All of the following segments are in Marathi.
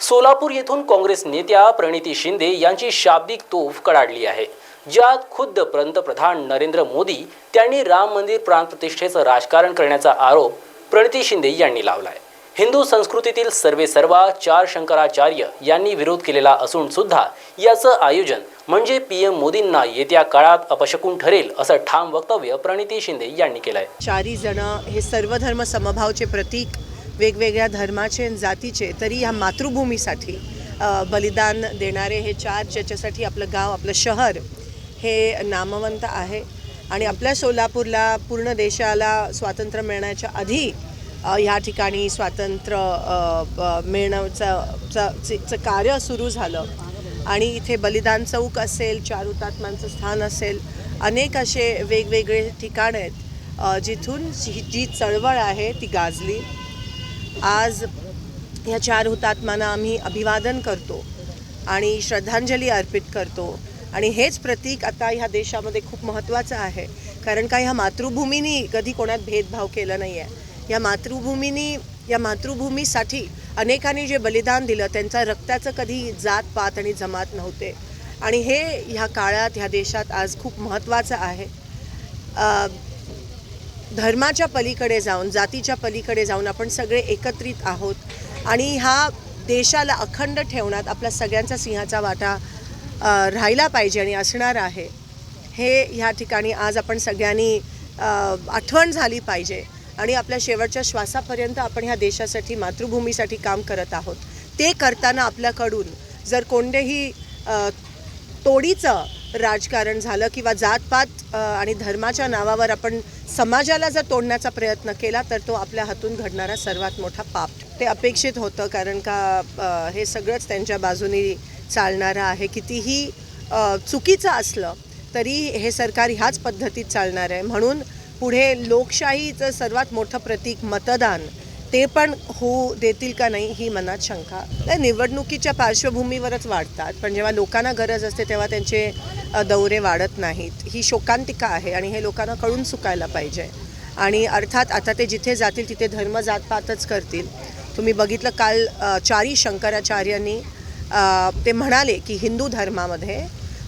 सोलापूर येथून काँग्रेस नेत्या प्रणिती शिंदे यांची शाब्दिक तोफ कडाडली आहे. ज्यात खुद्द पंतप्रधान नरेंद्र मोदी त्यांनी राम मंदिर प्राणप्रतिष्ठेचं राजकारण करण्याचा आरोप प्रणिती शिंदे यांनी लावलाय. हिंदू संस्कृतीतील सर्वे सर्वा चार शंकराचार्य यांनी विरोध केलेला असून सुद्धा याचं आयोजन म्हणजे पी एम मोदींना येत्या काळात अपशकून ठरेल असं ठाम वक्तव्य प्रणिती शिंदे यांनी केलंय. चारी जण हे सर्व धर्म समभावचे प्रतीक वेगवेगळ्या धर्माचे आणि जातीचे तरी ह्या मातृभूमीसाठी बलिदान देणारे हे चार ज्याच्यासाठी आपलं गाव आपलं शहर हे नामवंत आहे. आणि आपल्या सोलापूरला पूर्ण देशाला स्वातंत्र्य मिळण्याच्या आधी ह्या ठिकाणी स्वातंत्र्य ब- मिळण्याचं चं- चं कार्य सुरू झालं. आणि इथे बलिदान चौक असेल चार हुतात्म्यांचं स्थान असेल अनेक असे वेगवेगळे ठिकाण आहेत जिथून जी चळवळ आहे ती गाजली. आज ह्या चार हुतात्म्यांना आम्ही अभिवादन करतो आणि श्रद्धांजली अर्पित करतो. आणि हेच प्रतीक आता ह्या देशामध्ये खूप महत्त्वाचं आहे. कारण का ह्या मातृभूमीनी कधी कोणात भेदभाव केला नाही आहे या मातृभूमीनी या मातृभूमीसाठी अनेकांनी जे बलिदान दिलं त्यांचा रक्ताचं कधी जात पात आणि जमात नव्हते. आणि हे ह्या काळात ह्या देशात आज खूप महत्त्वाचं आहे. धर्माच्या पलीकडे जाऊन जातीच्या पलीकडे जाऊन आपण सगळे एकत्रित आहोत. आणि हा देशाला अखंड ठेवण्यात आपला सगळ्यांचा सिंहाचा वाटा राहिला पाहिजे आणि असणार आहे. हे ह्या ठिकाणी आज आपण सगळ्यांनी आठवण झाली पाहिजे. आणि आपल्या शेवटच्या श्वासापर्यंत आपण ह्या देशासाठी मातृभूमीसाठी काम करत आहोत. ते करताना आपल्याकडून जर कोणतेही तोडीचं राजकारण झालं किंवा जातपात आणि धर्माच्या नावावर आपण समाजाला जर तोडण्याचा प्रयत्न केला तर तो आपल्या हातून घडणारा सर्वात मोठा पाप. ते अपेक्षित होतं कारण का हे सगळंच त्यांच्या बाजूनी चालणारं आहे. कितीही चुकीचं असलं तरी हे सरकार ह्याच पद्धतीत चालणार आहे. म्हणून पुढे लोकशाहीचं सर्वात मोठं प्रतीक मतदान ते पण होऊ देतील का नाही ही मनात शंका. नाही, निवडणुकीच्या पार्श्वभूमीवरच वाढतात. पण जेव्हा लोकांना गरज असते तेव्हा त्यांचे दौरे वाढत नाहीत. ही शोकांतिका आहे आणि हे लोकांना कळून चुकायला पाहिजे. आणि अर्थात आता ते जिथे जातील तिथे धर्म जातपातच करतील. तुम्ही बघितलं काल चारी शंकराचार्यांनी ते म्हणाले की हिंदू धर्मामध्ये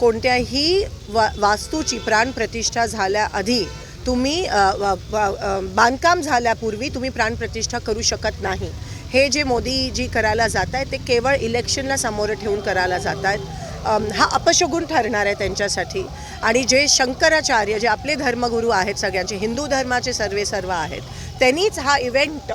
कोणत्याही वा वास्तूची प्राणप्रतिष्ठा झाल्याआधी तुम्ही बांधकाम झाल्यापूर्वी तुम्ही प्राणप्रतिष्ठा करू शकत नाही. हे जे मोदीजी करायला जात आहेत ते केवळ इलेक्शनला समोर ठेवून करायला जात आहेत हा अपशगुन ठरणार आहे त्यांच्यासाठी. आणि जे शंकराचार्य जे आपले धर्मगुरू आहेत सगळ्यांचे हिंदू धर्माचे सर्वे सर्व आहेत त्यांनीच हा इव्हेंट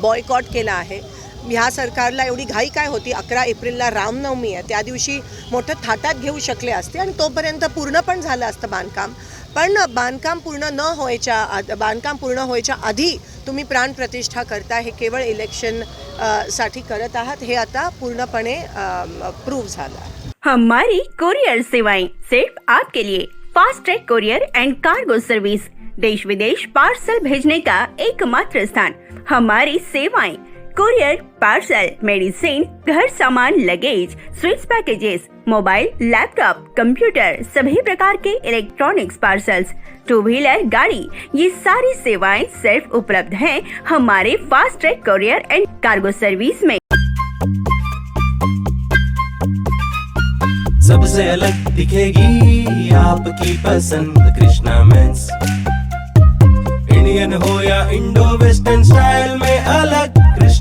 बॉयकॉट केला आहे. ह्या सरकारला एवढी घाई काय होती? अकरा एप्रिलला रामनवमी आहे. त्या दिवशी मोठं थाटात घेऊ शकले असते आणि तोपर्यंत पूर्ण पण झालं असतं बांधकाम. पण बांधकाम पूर्ण न व्हायच्या बांधकाम पूर्ण व्हायच्या आधी तुम्ही प्राणप्रतिष्ठा करता हे केवळ इलेक्शनसाठी करत आहात हे आता पूर्णपणे प्रूव्ह झालं. हमारी कुरियर सेवाएं सिर्फ आपके लिए। Fast track courier and cargo service देश विदेश पार्सल भेजने का एकमात्र स्थान। हमारी सेवाएं कुरियर पार्सल मेडिसिन घर, सामान luggage sweets packages mobile laptop computer सभी प्रकार के इलेक्ट्रॉनिक्स पार्सल्स टू व्हीलर गाड़ी, ये सारी सेवाएँ सिर्फ़ उपलब्ध हैं हमारे fast track courier and cargo service में सबसे अलग दिखेगी आपकी पसंद कृष्णा मेंस। इंडियन हो या इंडो वेस्टर्न स्टाइल में अलग